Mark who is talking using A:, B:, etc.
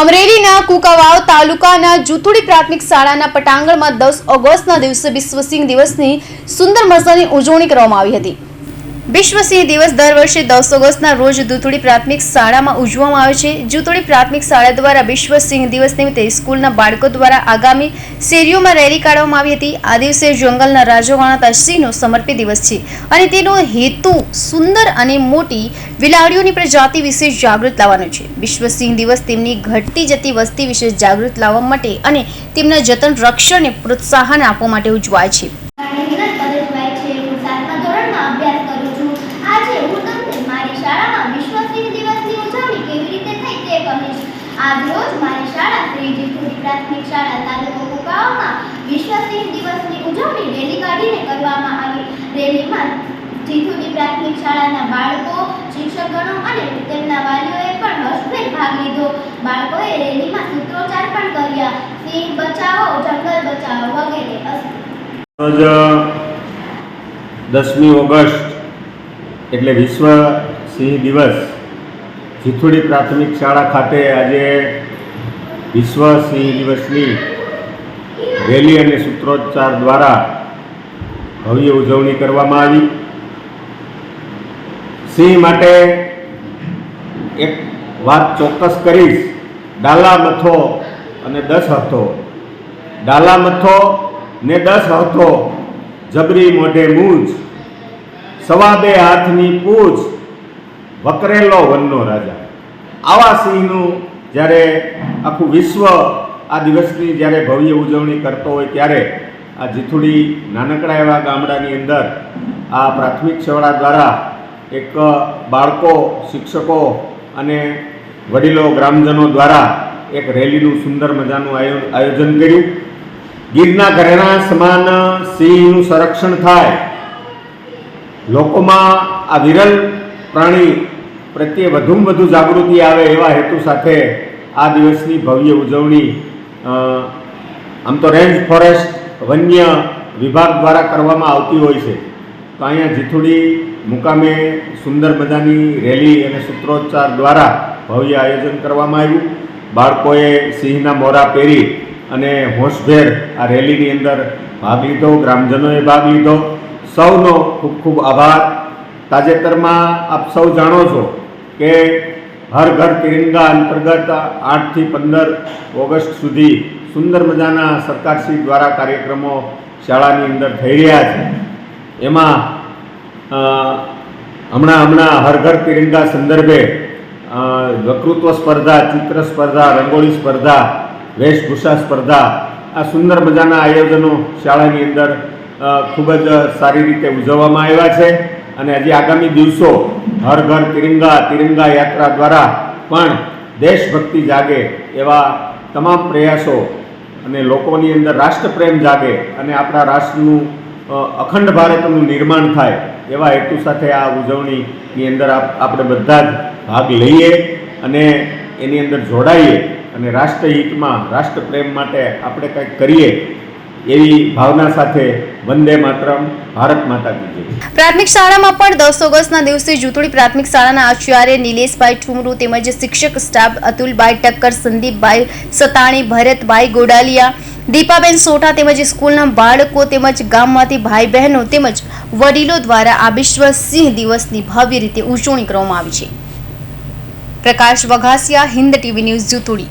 A: અમરેલીના કુકાવાવ તાલુકાના જુથુડી પ્રાથમિક શાળાના પટાંગણમાં દસ ઓગસ્ટના દિવસે વિશ્વ સિંહ દિવસની સુંદર મજાની ઉજવણી કરવામાં આવી હતી. વિશ્વ સિંહ દિવસ દર વર્ષે દસ ઓગસ્ટના રોજ દૂધુડી પ્રાથમિક શાળામાં ઉજવવામાં આવે છે. જુથુડી પ્રાથમિક શાળા દ્વારા વિશ્વ સિંહ દિવસ નિમિત્તે સ્કૂલના બાળકો દ્વારા આગામી શેરીઓમાં રેલી કાઢવામાં આવી હતી. આ દિવસે જંગલના રાજો ગણાતા સિંહનો સમર્પિત દિવસ છે અને તેનો હેતુ સુંદર અને મોટી બિલાડીઓની પ્રજાતિ વિશે જાગૃત લાવવાનો છે. વિશ્વ સિંહ દિવસ તેમની ઘટતી જતી વસ્તી વિશે જાગૃત લાવવા માટે અને તેમના જતન રક્ષણને પ્રોત્સાહન આપવા માટે ઉજવાય છે
B: મારી વિનત પરેશભાઈ છે હું સાતમા ધોરણમાં અભ્યાસ કરું છું આજે હું તમને મારી શાળામાં વિશ્વ સિંહ દિવસની ઉજવણી કેવી રીતે થઈ તે કહીશ રોજ મારી શાળા શ્રી જીતુડી પ્રાથમિક શાળા તાલુકો કુકાવામાં વિશ્વ સિંહ દિવસની ઉજવણી રેલી કાઢીને કરવામાં આવી. રેલીમાં જીતુડી પ્રાથમિક શાળાના બાળકો, શિક્ષકગણો અને તેમના વાલીઓએ પણ હર્ષભેર ભાગ લીધો. બાળકોએ રેલીમાં સૂત્રોચ્ચાર પણ કર્યા. સિંહ બચાવો, જંગલ બચાવો વગેરે
C: આજ દસમી ઓગસ્ટ એટલે વિશ્વ સિંહ દિવસ જીથુડી પ્રાથમિક શાળા ખાતે આજે વિશ્વ સિંહ દિવસની રેલી અને સૂત્રોચ્ચાર દ્વારા ભવ્ય ઉજવણી કરવામાં આવી. સિંહ માટે એક વાત ચોક્કસ કરીશ. ડાલા મથો અને દસ હથો. ડાલા મથો ને દસ હથો, જબરી મોઢે મૂજ, સવા બે હાથની પૂછ, વકરેલો વનનો રાજા. આવા સિંહનું જ્યારે આખું વિશ્વ આ દિવસની જ્યારે ભવ્ય ઉજવણી કરતો હોય ત્યારે આ જીથુડી નાનકડા એવા ગામડાની અંદર આ પ્રાથમિક શાળા દ્વારા એક બાળકો, શિક્ષકો અને વડીલો, ગ્રામજનો દ્વારા એક રેલીનું સુંદર મજાનું આયો- આયોજન કર્યું. ગીરના ઘરેણા સમાન સિંહનું સંરક્ષણ થાય. લોકોમાં આ વિરલ પ્રાણી પ્રત્યે વધુમાં વધુ જાગૃતિ આવે એવા હેતુ સાથે આ દિવસની ભવ્ય ઉજવણી આમ તો રેન્જ ફોરેસ્ટ વન્ય વિભાગ દ્વારા કરવામાં આવતી હોય છે. તો અહીંયા જીથુડી મુકામે સુંદર મજાની રેલી અને સૂત્રોચ્ચાર દ્વારા ભવ્ય આયોજન કરવામાં આવ્યું. બાળકોએ સિંહના મોરા પહેરી અને હોશભેર આ રેલીની અંદર ભાગ લીધો, ગ્રામજનોએ ભાગ લીધો. સૌનો ખૂબ ખૂબ આભાર. તાજેતરમાં આપ સૌ જાણો છો કે હર ઘર તિરંગા અંતર્ગત આઠથી પંદર ઓગસ્ટ સુધી સુંદર મજાના સરકારશ્રી દ્વારા કાર્યક્રમો શાળાની અંદર થઈ રહ્યા છે. એમાં હમણાં હમણાં હર ઘર તિરંગા સંદર્ભે વકૃત્વ સ્પર્ધા, ચિત્ર સ્પર્ધા, રંગોળી સ્પર્ધા, વેશભૂષા સ્પર્ધા, આ સુંદર મજાના આયોજનો શાળાની અંદર ખૂબ જ સારી રીતે ઉજવવામાં આવ્યા છે. અને હજી આગામી દિવસો હર ઘર તિરંગા તિરંગા યાત્રા દ્વારા પણ દેશભક્તિ જાગે એવા તમામ પ્રયાસો અને લોકોની અંદર રાષ્ટ્રપ્રેમ જાગે અને આપણા રાષ્ટ્રનું અખંડ ભારતનું નિર્માણ થાય એવા હેતુ સાથે આ ઉજવણીની અંદર આપણે બધા જ ભાગ લઈએ અને એની અંદર જોડાઈએ અને રાષ્ટ્રહિતમાં, રાષ્ટ્રપ્રેમ માટે આપણે કંઈક કરીએ એવી ભાવના સાથે વંદે માતરમ, ભારત માતા કી જય.
A: પ્રાથમિક શાળામાં પણ દસ ઓગસ્ટના દિવસે જુથોડી પ્રાથમિક શાળાના આચાર્ય નિલેશભાઈ ઠુમરુ તેમજ શિક્ષક સ્ટાફ અતુલભાઈ ટક્કર, સંદીપભાઈ સતાણી, ભરતભાઈ ગોડાલિયા, દીપાબેન સોઠા તેમજ સ્કૂલના બાળકો તેમજ ગામમાંથી ભાઈ બહેનો તેમજ વડીલો દ્વારા આ વિશ્વ સિંહ દિવસની ભવ્ય રીતે ઉજવણી કરવામાં આવી છે. Prakash Vaghasiya, Hind TV news જુથુડી